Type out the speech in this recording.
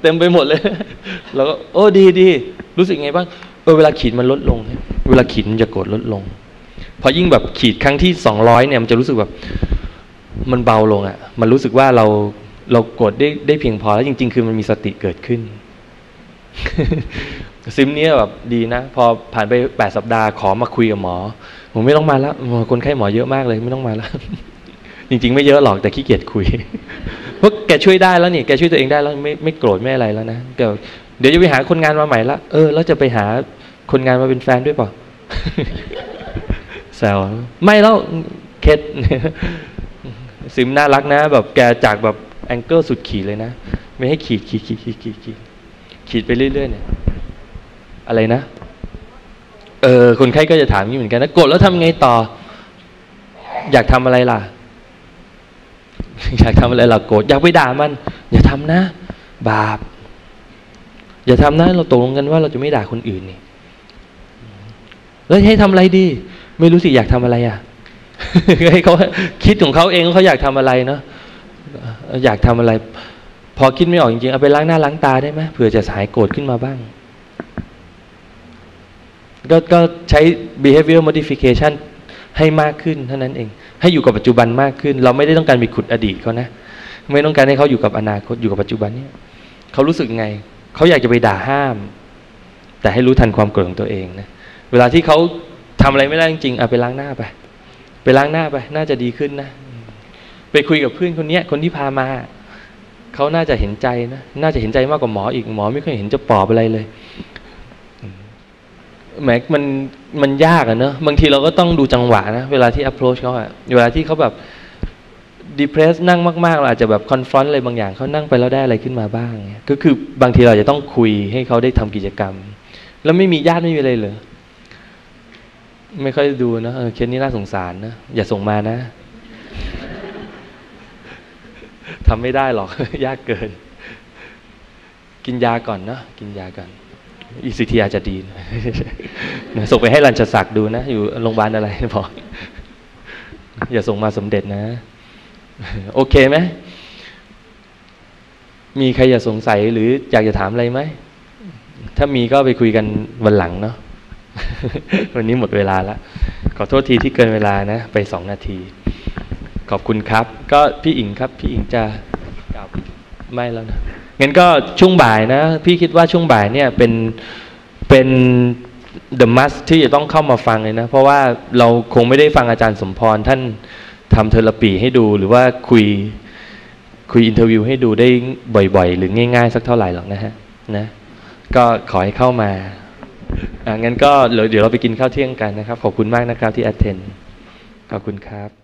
เต็มไปหมดเลย แล้วก็โอ้ดีดีรู้สึกไงบ้างเออเวลาขีดมันลดลง เวลาขีดมันจะโกรธลดลง พอยิ่งแบบขีดครั้งที่สองร้อยเนี่ยมันจะรู้สึกแบบมันเบาลงอะ่ะ มันรู้สึกว่าเราเรากดได้ได้เพียงพอแล้วจริง ๆ คือมันมีสติเกิดขึ้น ซิมเนี้ยแบบดีนะ พอผ่านไปแปดสัปดาห์ขอมาคุยกับหมอผมไม่ต้องมาแล้วคนไข้หมอเยอะมากเลยไม่ต้องมาแล้ว จริง ๆ ไม่เยอะหรอกแต่ขี้เกียจคุย ราะแกช่วยได้แล้วนี่แกช่วยตัวเองได้แล้วไม่ไม่โกรธไม่อะไรแล้วนะเดี๋ยวเดี๋ยวจะไปหาคนงานมาใหม่ละเออแล้วจะไปหาคนงานมาเป็นแฟนด้วยเปล่าแซวไม่แล้วเคสซิมน่ารักนะ แบบแกจากแบบแองเกิลสุดขีดเลยนะ ไม่ให้ขีดขีดขีดขีดขีดขีดขีดไปเรื่อยๆเนี่ย อะไรนะ เออคนไข้ก็จะถามนี้เหมือนกันนะกดแล้วทำไงต่อ อยากทำอะไรล่ะ อยากทำอะไรล่ะโกรธอยากไปด่ามัน อย่าทำนะ บาป อย่าทำนะเราตกลงกันว่าเราจะไม่ด่าคนอื่นนี่แล้วให้ทำอะไรดี ไม่รู้สิอยากทำอะไรอะให้เขาคิดของเขาเองเขาอยากทำอะไรเนาะอยากทำอะไร พอคิดไม่ออกจริงๆเอาไปล้างหน้าล้างตาได้ไหมเผื่อจะหายโกรธขึ้นมาบ้างก็ก็ใช้ behavior modification ให้มากขึ้นเท่านั้นเอง ให้อยู่กับปัจจุบันมากขึ้น เราไม่ได้ต้องการไปขุดอดีตเขานะ ไม่ต้องการให้เขาอยู่กับอนาคตอยู่กับปัจจุบันเนี่ยเขารู้สึกไง เขาอยากจะไปด่าห้าม แต่ให้รู้ทันความโกรธของตัวเองนะเวลาที่เขาทำอะไรไม่ได้จริงๆเอาไปล้างหน้าไป ไปล้างหน้าไป น่าจะดีขึ้นนะ ไปคุยกับเพื่อนคนเนี้ย คนที่พามาเขาน่าจะเห็นใจนะ น่าจะเห็นใจมากกว่าหมออีกหมอไม่เคยเห็นจะปอบอะไรเลย แหมมันมันยากอะเนอะบางทีเราก็ต้องดูจังหวะนะ เวลาที่ approach เขาอะเวลาที่เขาแบบ depress นั่งมากๆเราอาจจะแบบ confront อะไรบางอย่างเขานั่งไปแล้วได้อะไรขึ้นมาบ้างก็คือบางทีเราจะต้องคุยให้เขาได้ทำกิจกรรม แล้วไม่มีญาติไม่มีอะไรเลยไม่ค่อยดูนะเออเคสนี้น่าสงสารนะ อย่าส่งมานะทำไม่ได้หรอก ยากเกิน กินยาก่อนเนาะกินยาก่อน อีซีทีอาจจะดีนะส่งไปให้รันชศักดิ์ดูนะ อยู่โรงพยาบาลอะไรบอกอย่าส่งมาสมเด็จนะ โอเคไหมมีใครอยากสงสัยหรืออยากจะถามอะไรไหม ถ้ามีก็ไปคุยกันวันหลังเนาะวันนี้หมดเวลาแล้ว ขอโทษทีที่เกินเวลานะ ไปสองนาที ขอบคุณครับ ก็พี่อิงครับ พี่อิงจะกล่าว ไม่แล้วนะงั้นก็ช่วงบ่ายนะ พี่คิดว่าช่วงบ่ายเนี่ยเป็นเป็น the must ที่จะต้องเข้ามาฟังเลยนะ เพราะว่าเราคงไม่ได้ฟังอาจารย์สมพรท่านทำเทอราปีให้ดูหรือว่าคุยคุยอินเทอร์วิวให้ดูได้บ่อยๆ หรือง่ายๆ สักเท่าไหร่หรอกนะฮะนะก็ขอให้เข้ามาอ่างั้นก็เดี๋ยวเราไปกินข้าวเที่ยงกันนะครับ ขอบคุณมากนะครับที่ attend ขอบคุณครับ